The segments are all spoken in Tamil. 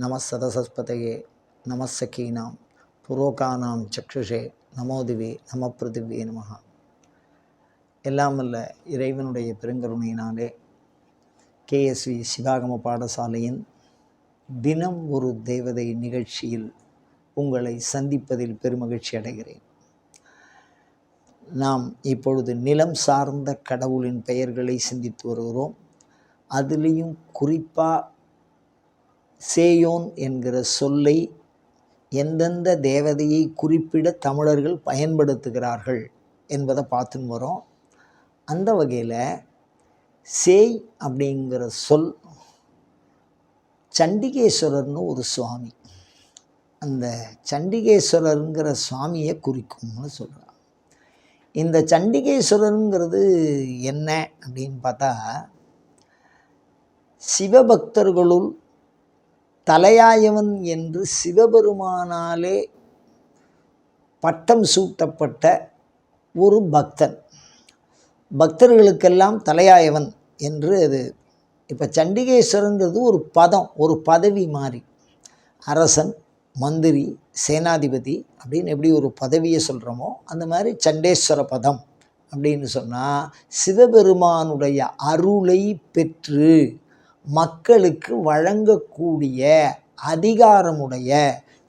நமசதசஸ்பதையே நமசகீனாம் புரோகானாம் சக்ஷுஷே நமோதிவி நம பிருத்திவி நமகா எல்லாம் அல்ல இறைவனுடைய பெருங்கருணையினாலே கேஎஸ்வி சிவாகம பாடசாலையின் தினம் ஒரு தேவதை நிகழ்ச்சியில் உங்களை சந்திப்பதில் பெருமகிழ்ச்சி அடைகிறேன். நாம் இப்பொழுது நிலம் சார்ந்த கடவுளின் பெயர்களை சிந்தித்து வருகிறோம். அதுலேயும் குறிப்பாக சேயோன் என்கிற சொல்லை எந்தெந்த தேவதையை குறிப்பிட தமிழர்கள் பயன்படுத்துகிறார்கள் என்பதை பார்த்துன்னு வரோம். அந்த வகையில் சேய் அப்படிங்கிற சொல் சண்டிகேஸ்வரர்னு ஒரு சுவாமி. அந்த சண்டிகேஸ்வரருங்கிற சுவாமியை குறிக்கும்னு சொல்கிறார் இந்த சண்டிகேஸ்வரருங்கிறது என்ன அப்படின்னு பார்த்தா சிவபக்தர்களுள் தலையாயவன் என்று சிவபெருமானாலே பட்டம் சூட்டப்பட்ட ஒரு பக்தன். பக்தர்களுக்கெல்லாம் தலையாயவன் என்று அது இப்போ சண்டிகேஸ்வரங்கிறது ஒரு பதம் ஒரு பதவி மாதிரி அரசன் மந்திரி சேனாதிபதி அப்படின்னு எப்படி ஒரு பதவியை சொல்கிறோமோ அந்த மாதிரி சண்டேஸ்வர பதம் அப்படின்னு சொன்னால் சிவபெருமானுடைய அருளை பெற்று மக்களுக்கு வழங்கக்கூடிய அதிகாரமுடைய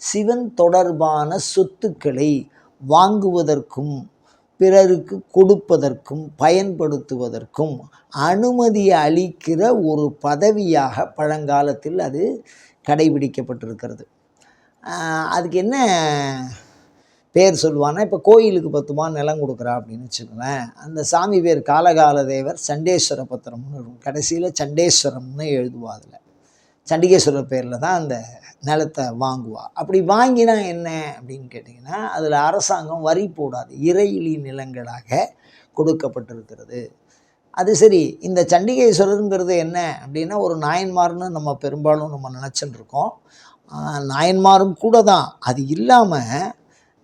சிவன் தொடர்பான சொத்துக்களை வாங்குவதற்கும் பிறருக்கு கொடுப்பதற்கும் பயன்படுத்துவதற்கும் அனுமதி அளிக்கிற ஒரு பதவியாக பழங்காலத்தில் அது கடைபிடிக்கப்பட்டிருக்கிறது. அதுக்கு என்ன பேர் சொல்லுவான்னா இப்போ கோயிலுக்கு பத்துமா நிலம் கொடுக்குறா? அப்படின்னு வச்சுக்கோங்களேன். அந்த சாமி பேர் காலகால தேவர் சண்டேஸ்வர பத்திரம்னு இருக்கும் கடைசியில் சண்டேஸ்வரம்னு எழுதுவா அதில். சண்டிகேஸ்வரர் பேரில் தான் அந்த நிலத்தை வாங்குவா. அப்படி வாங்கினா என்ன அப்படின்னு கேட்டிங்கன்னா அதில் அரசாங்கம் வரி போடாது. இறையிலி நிலங்களாக கொடுக்கப்பட்டிருக்கிறது. அது சரி இந்த சண்டிகேஸ்வரருங்கிறது என்ன அப்படின்னா ஒரு நாயன்மார்னு நம்ம பெரும்பாலும் நம்ம நினச்சின்னு இருக்கோம். நாயன்மாரும் கூட தான். அது இல்லாமல்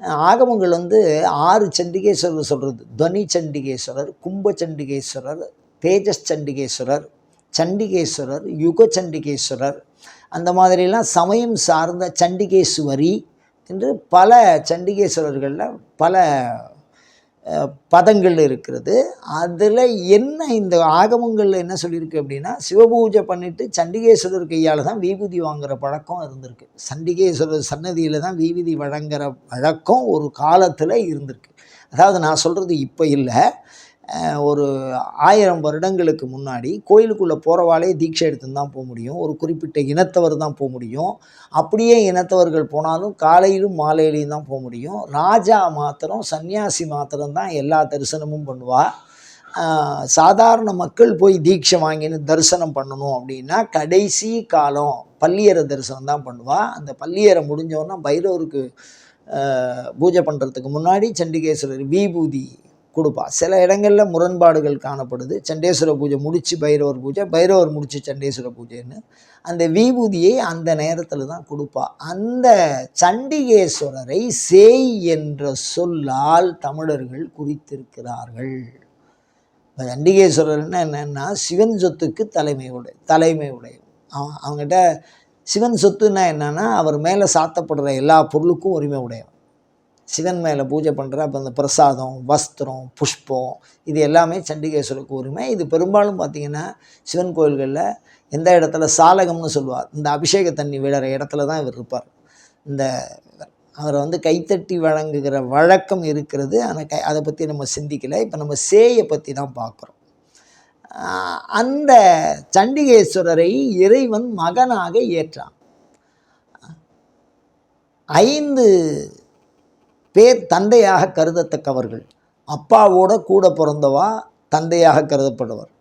ஆகமங்கள் வந்து ஆறு சண்டிகேஸ்வரர் சொல்கிறது துவனி சண்டிகேஸ்வரர் கும்ப சண்டிகேஸ்வரர் தேஜஸ் சண்டிகேஸ்வரர் சண்டிகேஸ்வரர் யுக சண்டிகேஸ்வரர். அந்த மாதிரிலாம் சமயம் சார்ந்த சண்டிகேஸ்வரி என்று பல சண்டிகேஸ்வரர்களில் பல பதங்கள் இருக்கிறது. அதில் என்ன இந்த ஆகமங்களில் என்ன சொல்லியிருக்கு அப்படின்னா சிவபூஜை பண்ணிவிட்டு சண்டிகேஸ்வரர் கையால் தான் வீபூதி வாங்குகிற பழக்கம் இருந்திருக்கு. சண்டிகேஸ்வரர் சன்னதியில் தான் வீபூதி வழங்குகிற வழக்கம் ஒரு காலத்தில் இருந்திருக்கு. அதாவது நான் சொல்கிறது இப்போ இல்லை. ஒரு ஆயிரம் வருடங்களுக்கு முன்னாடி கோயிலுக்குள்ளே போகிறவாளே தீட்சை எடுத்துன்னு தான் போக முடியும். ஒரு குறிப்பிட்ட இனத்தவர் தான் போக முடியும். அப்படியே இனத்தவர்கள் போனாலும் காலையிலும் மாலையிலையும் தான் போக முடியும். ராஜா மாத்திரம் சன்னியாசி மாத்திரம் தான் எல்லா தரிசனமும் பண்ணுவாள் சாதாரண மக்கள் போய் தீட்சை வாங்கின்னு தரிசனம் பண்ணணும் அப்படின்னா கடைசி காலம் பள்ளியறை தரிசனம் தான் பண்ணுவாள் அந்த பள்ளியறை முடிஞ்சோன்னா பைரவருக்கு பூஜை பண்ணுறதுக்கு முன்னாடி சண்டிகேஸ்வரர் விபூதி கொடுப்பா. சில இடங்களில் முரண்பாடுகள் காணப்படுது. சண்டேஸ்வர பூஜை முடித்து பைரவர் பூஜை பைரவர் முடித்து சண்டேஸ்வர பூஜைன்னு அந்த விபூதியை அந்த நேரத்தில் தான் கொடுப்பா. அந்த சண்டிகேஸ்வரரை சேய் என்ற சொல்லால் தமிழர்கள் குறித்திருக்கிறார்கள். இப்போ சண்டிகேஸ்வரர்னா என்னென்னா சிவன் சொத்துக்கு தலைமை உடை தலைமை உடைய அவன் அவங்ககிட்ட சிவன் சொத்துன்னா என்னென்னா அவர் மேலே சாத்தப்படுற எல்லா பொருளுக்கும் உரிமை உடையவன். சிவன் மேலே பூஜை பண்ணுற அப்போ அந்த பிரசாதம் வஸ்திரம் புஷ்பம் இது எல்லாமே சண்டிகேஸ்வருக்கு உரிமை. இது பெரும்பாலும் பார்த்திங்கன்னா சிவன் கோயில்களில் எந்த இடத்துல சாலகம்னு சொல்லுவார் இந்த அபிஷேக தண்ணி விழற இடத்துல தான் இவர் இருப்பார். இந்த அவரை வந்து கைத்தட்டி வழங்குகிற வழக்கம் இருக்கிறது. ஆனால் கை அதை பற்றி நம்ம சிந்திக்கலை. இப்போ நம்ம சேயை பற்றி தான் பார்க்குறோம் அந்த சண்டிகேஸ்வரரை இறைவன் மகனாக ஏற்றான். ஐந்து பேர் தந்தையாக கருதத்தக்கவர்கள். அப்பாவோட கூட பிறந்தவா தந்தையாக கருதப்படுவர்.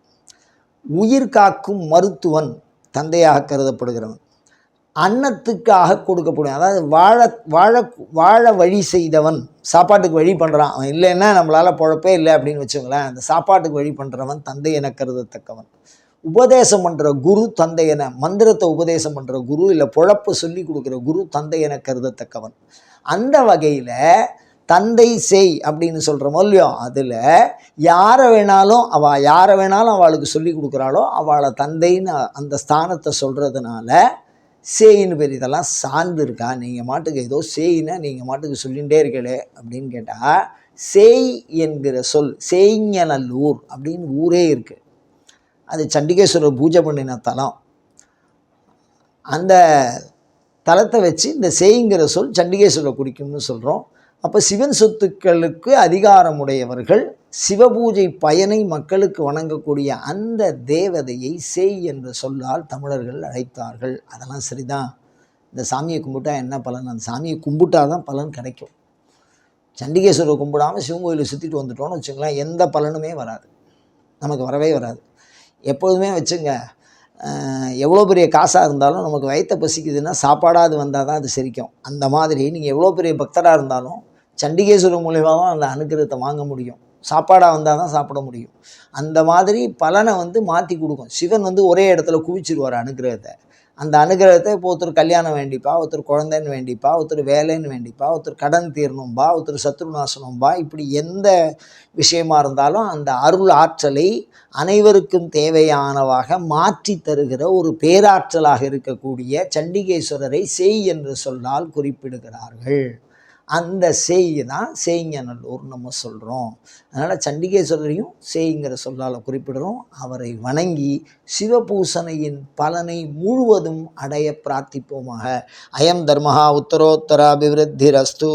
உயிர் காக்கும் மருத்துவன் தந்தையாக கருதப்படுகிறவன். அன்னத்துக்காக கொடுக்கப்படும் அதாவது வாழ வாழ வாழ வழி செய்தவன் சாப்பாட்டுக்கு வழி பண்ணுறான் அவன் இல்லைன்னா நம்மளால் பொழப்பே இல்லை அப்படின்னு வச்சுங்களேன் அந்த சாப்பாட்டுக்கு வழி பண்ணுறவன் தந்தை என கருதத்தக்கவன். உபதேசம் பண்ணுற குரு தந்தை என மந்திரத்தை உபதேசம் பண்ணுற குரு இல்லை பொழப்பு சொல்லி கொடுக்குற குரு தந்தை என கருதத்தக்கவன். அந்த வகையில் தந்தை செய் அப்படின்னு சொல்கிறோமோ இல்லையோ அதில் யாரை வேணாலும் அவள் யாரை வேணாலும் அவளுக்கு சொல்லி கொடுக்குறாளோ அவளை தந்தைன்னு அந்த ஸ்தானத்தை சொல்கிறதுனால சேயின்னு பேர் இதெல்லாம் சார்ந்து இருக்கா? நீங்கள் மாட்டுக்கு ஏதோ சேயின்னா நீங்கள் மாட்டுக்கு சொல்லிகிட்டே இருக்கலே அப்படின்னு கேட்டால் சேய் என்கிற சொல் சேய்ஞநல்லூர் அப்படின்னு ஊரே இருக்குது அது சண்டிகேஸ்வரர் பூஜை பண்ணின தலம். அந்த தலத்தை வச்சு இந்த சேய்ங்கிற சொல் சண்டிகேஸ்வரரை குறிக்கும்னு சொல்கிறோம் அப்போ சிவன் சொத்துக்களுக்கு அதிகாரமுடையவர்கள் சிவபூஜை பயனை மக்களுக்கு வணங்கக்கூடிய அந்த தேவதையை செய் என்ற சொல்லால் தமிழர்கள் அழைத்தார்கள். அதெல்லாம் சரிதான். இந்த சாமியை கும்பிட்டா என்ன பலன்? அந்த சாமியை கும்பிட்டா தான் பலன் கிடைக்கும். சண்டிகேஸ்வரரை கும்பிடாமல் சிவன் கோயிலை சுற்றிட்டு வந்துட்டோம்னு வச்சுங்களேன் எந்த பலனுமே வராது. நமக்கு வரவே வராது. எப்போதுமே வச்சுங்க எவ்வளோ பெரிய காசாக இருந்தாலும் நமக்கு வயிற்ற பசிக்குதுன்னா சாப்பாடாது வந்தால் தான் அது செரிக்கும். அந்த மாதிரி நீங்கள் எவ்வளோ பெரிய பக்தராக இருந்தாலும் சண்டிகேஸ்வரர் மூலிமா தான் அந்த அனுகிரகத்தை வாங்க முடியும். சாப்பாடாக வந்தால் தான் சாப்பிட முடியும். அந்த மாதிரி பலனை வந்து மாற்றி கொடுக்கும். சிவன் வந்து ஒரே இடத்துல குவிச்சிருவார் அனுகிரகத்தை. அந்த அனுகிரகத்தை இப்போ ஒருத்தர் கல்யாணம் வேண்டிப்பா ஒருத்தர் குழந்தைன்னு வேண்டிப்பா ஒருத்தர் வேலைன்னு வேண்டிப்பா ஒருத்தர் கடன் தீரணும்பா ஒருத்தர் சத்ரு நாசனும்பா இப்படி எந்த விஷயமா இருந்தாலும் அந்த அருள் ஆற்றலை அனைவருக்கும் தேவையானவாக மாற்றி தருகிற ஒரு பேராற்றலாக இருக்கக்கூடிய சண்டிகேஸ்வரரை செய் என்று சொல்லால் குறிப்பிடுகிறார்கள். அந்த சேய் தான் சேய்ஞநல்லூர் நம்ம சொல்கிறோம் அதனால் சண்டிகேஸ்வரரையும் சேய்ங்கிற சொல்லால் குறிப்பிடுறோம். அவரை வணங்கி சிவபூசனையின் பலனை முழுவதும் அடைய பிரார்த்திப்போமாக. அயம் தர்மஹா உத்தரோத்தர அபிவிருத்திரஸ்து